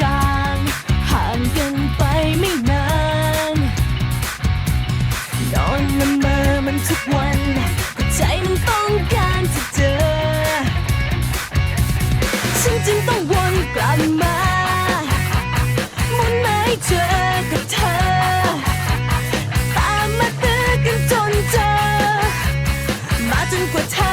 จางห่างกันไปไม่นานนอนละเมอมันทุกวันใจมันต้องการจะเจอ ฉันจึงต้องวนกลับมามุนไม่เจอกับเธอ ตามมาตื้อกันจนเจอ มาจนกว่าเธอ